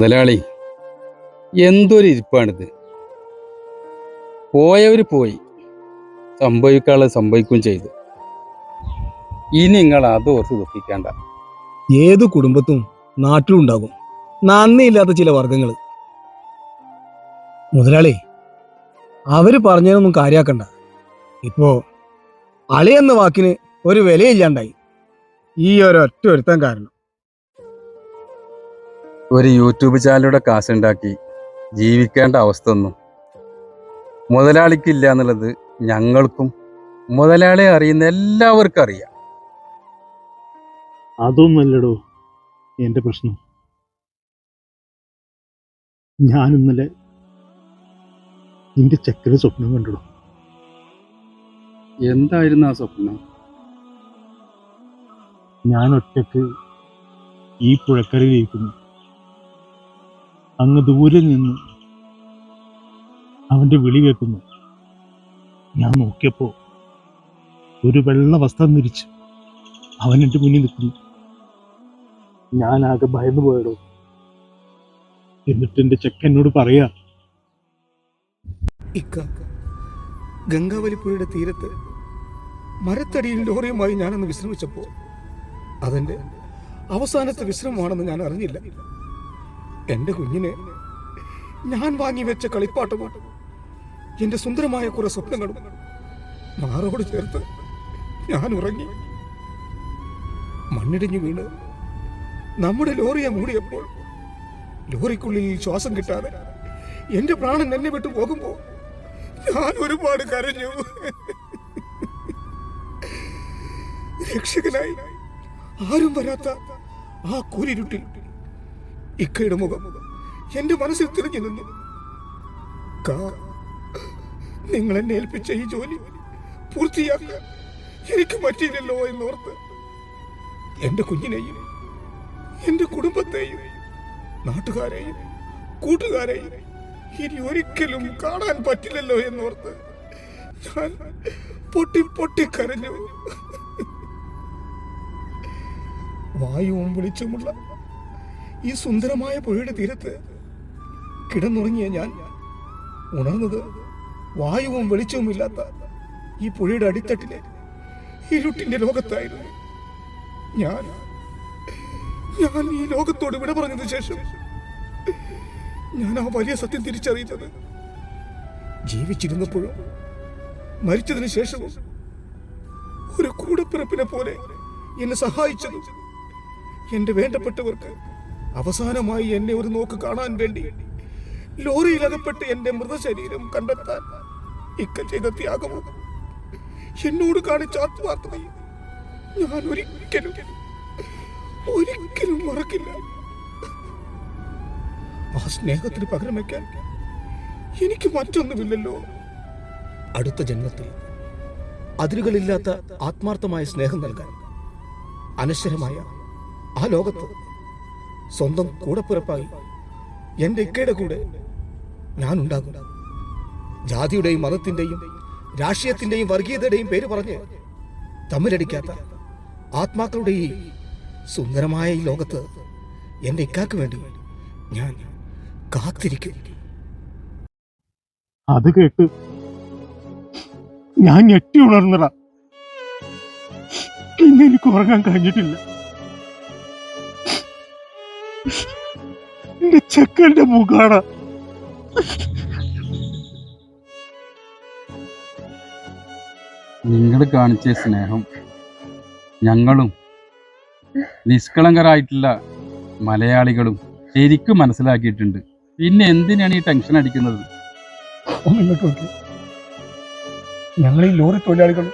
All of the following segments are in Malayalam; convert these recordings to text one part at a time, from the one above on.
മുതലാളി എന്തൊരു ഇരിപ്പാണിത്. പോയവർ പോയി സംഭവിക്കാനുള്ളത് സംഭവിക്കുകയും ചെയ്തു. ഇനി നിങ്ങൾ അത് ഓർത്ത് ദുഃഖിക്കേണ്ട. ഏത് കുടുംബത്തും നാട്ടിലും ഉണ്ടാകും. നന്ദിയില്ലാത്ത ചില വർഗങ്ങൾ മുതലാളി അവർ പറഞ്ഞതിനൊന്നും കാര്യാക്കണ്ട. ഇപ്പോ അളി എന്ന വാക്കിന് ഒരു വിലയില്ലാണ്ടായി. ഈ ഒരൊറ്റ ഒരുത്തൻ കാരണം. ഒരു യൂട്യൂബ് ചാനലിലൂടെ കാശുണ്ടാക്കി ജീവിക്കേണ്ട അവസ്ഥ ഒന്നും മുതലാളിക്കില്ല എന്നുള്ളത് ഞങ്ങൾക്കും മുതലാളിയെ അറിയുന്ന എല്ലാവർക്കും അറിയാം. അതൊന്നല്ലടോ എന്റെ പ്രശ്നം. ഞാൻ ഇന്നലെ നിന്റെ ചക്കര സ്വപ്നം കണ്ടടോ. എന്തായിരുന്നു ആ സ്വപ്നം? ഞാൻ ഒറ്റയ്ക്ക് ഈ പുഴക്കരയിലിരിക്കുന്നു. അങ്ങ് ദൂരെ നിന്ന് അവന്റെ വിളി കേൾക്കുന്നു. ഞാൻ നോക്കിയപ്പോൾ ഒരു വെള്ള വസ്ത്രം ധരിച്ച് അവൻ എന്റെ മുന്നിൽ നിൽക്കുന്നു. ഞാൻ ആകെ ഭയന്നു പോയടോ. എന്നിട്ട് എന്റെ ചെക്ക എന്നോട് പറയാ ഗംഗാവലിപ്പുഴയുടെ തീരത്ത് മരത്തടിയിൽ ലോറിയുമായി ഞാനന്ന് വിശ്രമിച്ചപ്പോൾ അതെന്റെ അവസാനത്തെ വിശ്രമമാണെന്ന് ഞാൻ അറിഞ്ഞില്ല. എന്റെ കുഞ്ഞിനെ ഞാൻ വാങ്ങി വെച്ച കളിപ്പാട്ടവും എന്റെ സുന്ദരമായ കുറെ സ്വപ്നങ്ങളും മാറോട് ചേർത്ത് ഞാൻ ഉറങ്ങി. മണ്ണിടിഞ്ഞു വീണ് നമ്മുടെ ലോറിയെ മൂടിയപ്പോൾ ലോറിക്കുള്ളിൽ ശ്വാസം കിട്ടാതെ എന്റെ പ്രാണൻ എന്നെ വിട്ടു പോകുമ്പോ ഞാൻ ഒരുപാട് കരഞ്ഞു. രക്ഷകനായി ആരും വരാത്ത ആ കൂരിരുട്ടിൽ ഇക്കയുടെ മുഖം. എന്റെ മനസ്സിൽ തിരിഞ്ഞു നിന്നു. കാ, നിങ്ങൾ എന്നെ ഏൽപ്പിച്ച ഈ ജോലി പൂർത്തിയാക്കാൻ എനിക്ക് പറ്റിയില്ലല്ലോ എന്നോർത്ത് എന്റെ കുഞ്ഞിനെയും എന്റെ കുടുംബത്തെയും നാട്ടുകാരെയും കൂട്ടുകാരെയും ഇനി ഒരിക്കലും കാണാൻ പറ്റില്ലല്ലോ എന്നോർത്ത് ഞാൻ പൊട്ടി പൊട്ടി കരഞ്ഞു. വായുവും വെളിച്ചമുള്ള ഈ സുന്ദരമായ പുഴയുടെ തീരത്ത് കിടന്നുറങ്ങിയ ഞാൻ ഉണർന്നത് വായുവും വെളിച്ചവും ഇല്ലാത്ത ഈ പുഴയുടെ അടിത്തട്ടിലെ ഇരുട്ടിന്റെ ലോകത്തായിരുന്നു. ഞാൻ ഞാൻ ഈ ലോകത്തോട് വിട പറഞ്ഞതിന് ശേഷം ഞാൻ ആ വലിയ സത്യം തിരിച്ചറിയുന്നത് ജീവിച്ചിരുന്നപ്പോഴും മരിച്ചതിന് ശേഷവും ഒരു കൂടപ്പിറപ്പിനെ പോലെ എന്നെ സഹായിച്ചതും എന്റെ വേണ്ടപ്പെട്ടവർക്ക് അവസാനമായി എന്നെ ഒരു നോക്ക് കാണാൻ വേണ്ടി ലോറിയിൽ അകപ്പെട്ട് എന്റെ മൃതശരീരം കണ്ടെത്താൻ ഇക്ക ചെയ്ത ത്യാഗമോ എന്നോട് കാണിച്ച ആത്മാർത്ഥതയും ഞാൻ ഒരിക്കലും ഒരിക്കലും മറക്കില്ല. ആ സ്നേഹത്തിന് പകരം വയ്ക്കാൻ എനിക്ക് മറ്റൊന്നുമില്ലല്ലോ. അടുത്ത ജന്മത്തിൽ അതിരുകളില്ലാത്ത ആത്മാർത്ഥമായ സ്നേഹം നൽകാൻ അനശ്വരമായ ആ ലോകത്ത് സ്വന്തം കൂടപ്പിറപ്പായി എന്റെ ഇക്കയുടെ കൂടെ ഞാനുണ്ടാകും ജാതിയുടെയും മതത്തിന്റെയും രാഷ്ട്രീയത്തിന്റെയും വർഗീയതയുടെയും പേര് പറഞ്ഞ് തമ്മിലടിക്കാത്ത ആത്മാക്കളുടെ ഈ സുന്ദരമായ ഈ ലോകത്ത് എന്റെ ഇക്കാക്ക് വേണ്ടി ഞാൻ കാത്തിരിക്കും. അത് കേട്ട് ഞാൻ ഞെട്ടി ഉണർന്നടാ ഇന്ന് എനിക്ക് ഉറങ്ങാൻ കഴിഞ്ഞിട്ടില്ല. എന്റെ ചെക്കന്റെ മുഖാണ. നിങ്ങൾ കാണിച്ച സ്നേഹം ഞങ്ങളും നിഷ്കളങ്കരായിട്ടുള്ള മലയാളികളും ശരിക്കും മനസ്സിലാക്കിയിട്ടുണ്ട്. പിന്നെ എന്തിനാണ് ഈ ടെൻഷൻ അടിക്കുന്നത്? ഞങ്ങൾ ഈ ലോറി തൊഴിലാളികളും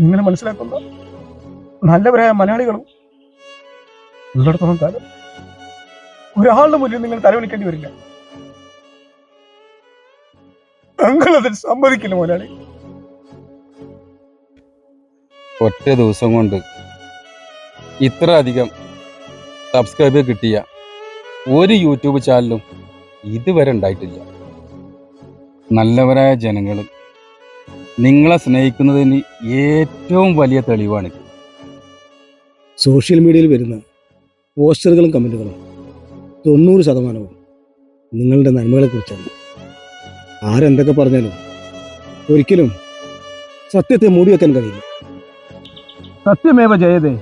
നിങ്ങൾ മനസ്സിലാക്കുന്ന നല്ലവരായ മലയാളികളും ഉള്ളിടത്തോളം കാലം ഒരാളുടെ മുന്നിൽ നിങ്ങൾ തലവണിക്കേണ്ടി വരില്ല. ഞങ്ങളതിൽ സമ്മതിക്കില്ല മുതലാളി ഒറ്റ ദിവസം കൊണ്ട് ഇത്ര അധികം സബ്സ്ക്രൈബ് കിട്ടിയ ഒരു യൂട്യൂബ് ചാനലും ഇതുവരെ ഉണ്ടായിട്ടില്ല. നല്ലവരായ ജനങ്ങൾ നിങ്ങളെ സ്നേഹിക്കുന്നതിന് ഏറ്റവും വലിയ തെളിവാണ് സോഷ്യൽ മീഡിയയിൽ വരുന്ന പോസ്റ്ററുകളും കമന്റുകളും തൊണ്ണൂറ് ശതമാനവും നിങ്ങളുടെ നന്മകളെക്കുറിച്ചാണ്. ആരെന്തൊക്കെ പറഞ്ഞാലും ഒരിക്കലും സത്യത്തെ മൂടി വെക്കാൻ കഴിയില്ല. സത്യമേവ ജയതേ.